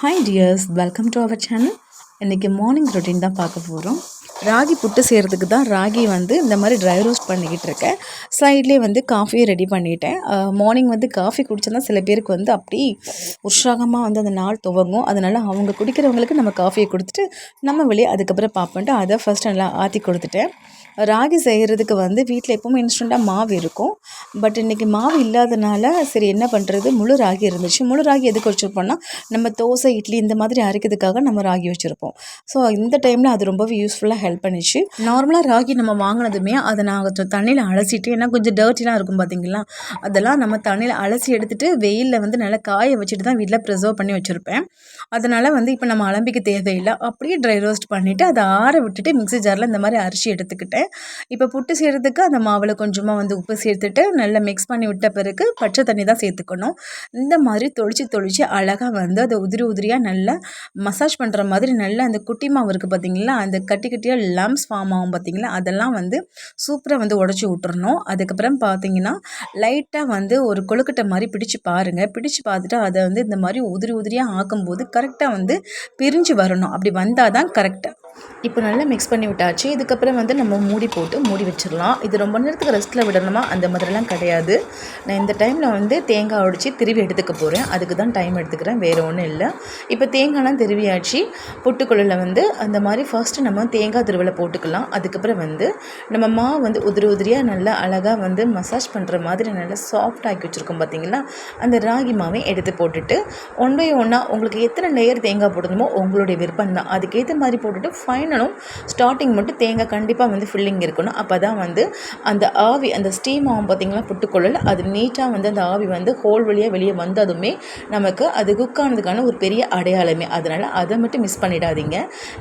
Hi dears welcome to our channel இன்றைக்கி morning routine தான் பார்க்க போகிறோம் ராகி புட்டு செய்கிறதுக்கு தான் ராகி வந்து இந்த மாதிரி ட்ரை ரோஸ்ட் பண்ணிக்கிட்டு இருக்கேன். சைட்லேயே வந்து காஃபியை ரெடி பண்ணிட்டேன். மார்னிங் வந்து காஃபி குடிச்சோன்னா சில பேருக்கு வந்து அப்படி உற்சாகமாக வந்து அந்த நாள் துவங்கும். அதனால் அவங்க குடிக்கிறவங்களுக்கு நம்ம காஃபியை கொடுத்துட்டு நம்ம வெளியே அதுக்கப்புறம் பார்ப்போன்ட்டு அதை ஃபஸ்ட் நல்லா ஆற்றி கொடுத்துட்டேன். ராகி செய்கிறதுக்கு வந்து வீட்டில் எப்போவுமே இன்ஸ்டண்ட்டாக மாவு இருக்கும். பட் இன்றைக்கி மாவு இல்லாதனால சரி என்ன பண்ணுறது முழு ராகி இருந்துச்சு. முழு ராகி எதுக்கு வச்சுருப்போம்னா நம்ம தோசை இட்லி இந்த மாதிரி அரைக்கிறதுக்காக நம்ம ராகி வச்சுருப்போம். ஸோ இந்த டைமில் அது ரொம்பவே யூஸ்ஃபுல்லாக ஹெல்ப் பண்ணிச்சு. நார்மலாக ராகி நம்ம வாங்கினதுமே அதை நான் கொஞ்சம் தண்ணியில் அலசிட்டு ஏன்னா கொஞ்சம் டர்ட்டிலாம் இருக்கும் பார்த்தீங்களா அதெல்லாம் நம்ம தண்ணியில் அலசி எடுத்துகிட்டு வெயிலில் வந்து நல்லா காய வச்சுட்டு தான் வீட்டில் ப்ரிசர்வ் பண்ணி வச்சுருப்பேன். அதனால் வந்து இப்போ நம்ம அலம்பிக்க தேவையில்லை. அப்படியே ட்ரை ரோஸ்ட் பண்ணிவிட்டு அதை ஆற விட்டுட்டு மிக்ஸி ஜாரில் இந்த மாதிரி அரிசி எடுத்துக்கிட்டேன். இப்போ புட்டு செய்கிறதுக்கு அந்த மாவில் கொஞ்சமாக வந்து உப்பு சேர்த்துட்டு நல்லா மிக்ஸ் பண்ணி விட்ட பிறகு பச்சை தண்ணி தான் சேர்த்துக்கணும். இந்த மாதிரி தொளிச்சு தொளிச்சு அழகாக வந்து அதை உதிரி உதிரியாக நல்லா மசாஜ் பண்ணுற மாதிரி நல்லா அந்த குட்டி மாவு இருக்குது பார்த்தீங்களா அந்த கட்டி கட்டியாக லம்ஸ் ஃபார்ம் ஆகும் பார்த்தீங்களா அதெல்லாம் வந்து சூப்பராக வந்து உடச்சி விட்டுறணும். அதுக்கப்புறம் பார்த்தீங்கன்னா லைட்டாக வந்து ஒரு கொழுக்கட்டை மாதிரி பிடிச்சு பாருங்கள் பிடிச்சு பார்த்துட்டு அதை வந்து இந்த மாதிரி உதிரி உதிரியாக ஆக்கும்போது கரெக்டாக வந்து பிரிஞ்சு வரணும். அப்படி வந்தால் தான் கரெக்டாக இப்போ நல்லா மிக்ஸ் பண்ணி விட்டாச்சு. இதுக்கப்புறம் வந்து நம்ம மூடி போட்டு மூடி வச்சிடலாம். இது ரொம்ப நேரத்துக்கு ரெஸ்ட்டில் விடணுமா? அந்த மாதிரிலாம் கிடையாது. நான் இந்த டைமில் வந்து தேங்காய் உடைச்சி திருவி எடுத்துக்க போகிறேன் அதுக்கு தான் டைம் எடுத்துக்கிறேன். வேறு ஒன்றும் இல்லை. இப்போ தேங்காய்லாம் திருவியாச்சு. புட்டுக்குள்ளில் வந்து அந்த மாதிரி ஃபஸ்ட்டு நம்ம தேங்காய் திருவலை போட்டுக்கலாம். அதுக்கப்புறம் வந்து நம்ம மா வந்து உதிரி உதிரியாக நல்லா அழகாக வந்து மசாஜ் பண்ணுற மாதிரி நல்லா சாஃப்ட் ஆக்கி வச்சுருக்கோம் பார்த்தீங்களா அந்த ராகி மாவை எடுத்து போட்டுட்டு ஒன் பை ஒன்னாக உங்களுக்கு எத்தனை லேயர் தேங்காய் போடணுமோ உங்களுடைய விருப்பம் தான் அதுக்கேற்ற மாதிரி போட்டுட்டு ஃபைனலும் ஸ்டார்டிங் மட்டும் தேங்காய் கண்டிப்பாக வந்து ஃபில்லிங் இருக்கணும். அப்போ தான் வந்து அந்த ஆவி அந்த ஸ்டீம் ஆகும் பார்த்திங்களா புட்டுக்குழல் அது நீட்டாக வந்து அந்த ஆவி வந்து ஹோல் வழியாக வெளியே வந்ததுமே நமக்கு அது குக் ஆனதுக்கான ஒரு பெரிய அடையாளமே. அதனால் அதை மட்டும் மிஸ் பண்ணிடாதீங்க.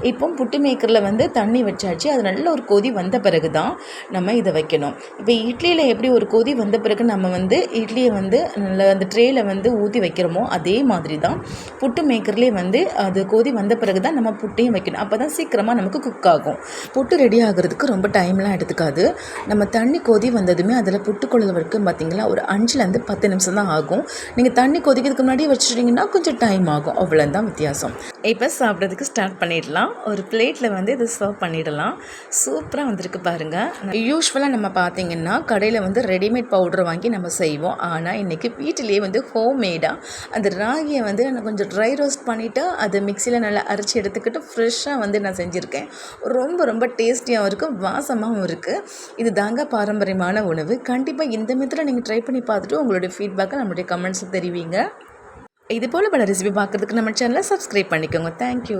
இப்போ புட்டு மேக்கரில் வந்து தண்ணி வச்சாச்சு. அது நல்ல ஒரு கொதி வந்த பிறகு தான் நம்ம இதை வைக்கணும். இப்போ இட்லியில் எப்படி ஒரு கொதி வந்த பிறகு நம்ம வந்து இட்லியை வந்து நல்ல அந்த ட்ரேயில் வந்து ஊற்றி வைக்கிறோமோ அதே மாதிரி தான் புட்டு மேக்கர்லேயே வந்து அது கொதி வந்த பிறகு தான் நம்ம புட்டையும் வைக்கணும். அப்போ தான் சீக்கிரமாக நமக்கு குக் ஆகும். புட்டு ரெடி ஆகிறதுக்கு ரொம்ப டைம்லாம் எடுத்துக்காது. நம்ம தண்ணி கொதி வந்ததுமே அதில் புட்டு குழல் வரைக்கும் பார்த்திங்களா ஒரு அஞ்சுலேருந்து பத்து நிமிஷம் தான் ஆகும். நீங்கள் தண்ணி கொதிக்கிறதுக்கு முன்னாடி வச்சுட்டிங்கன்னா கொஞ்சம் டைம் ஆகும். அவ்வளோதான் வித்தியாசம். இப்போ சாப்பிட்றதுக்கு ஸ்டார்ட் பண்ணிடலாம். ஒரு பிளேட்டில் வந்து இதை சர்வ் பண்ணிடலாம். சூப்பராக வந்திருக்கு பாருங்கள் யூஸ்வலாக நம்ம பார்த்திங்கன்னா கடையில் வந்து ரெடிமேட் பவுடர் வாங்கி நம்ம செய்வோம். ஆனால் இன்றைக்கி வீட்டிலேயே வந்து ஹோம் மேடாக அந்த ராகியை வந்து நான் கொஞ்சம் ட்ரை ரோஸ்ட் பண்ணிவிட்டு அதை மிக்சியில் நல்லா அரைச்சி எடுத்துக்கிட்டு ஃப்ரெஷ்ஷாக வந்து நான் செஞ்சுருக்கேன். ரொம்ப ரொம்ப டேஸ்டியாகவும் இருக்குது வாசமாகவும் இருக்குது இது தாங்க பாரம்பரியமான உணவு. கண்டிப்பாக இந்த மெத்தில் நீங்கள் ட்ரை பண்ணி பார்த்துட்டு உங்களுடைய ஃபீட்பேக்கை நம்மளுடைய கமெண்ட்ஸை தெரிவிங்க. இது போல் பல ரெசிபி பார்க்குறதுக்கு நம்ம சேனலை சப்ஸ்கிரைப் பண்ணிக்கோங்க. தேங்க்யூ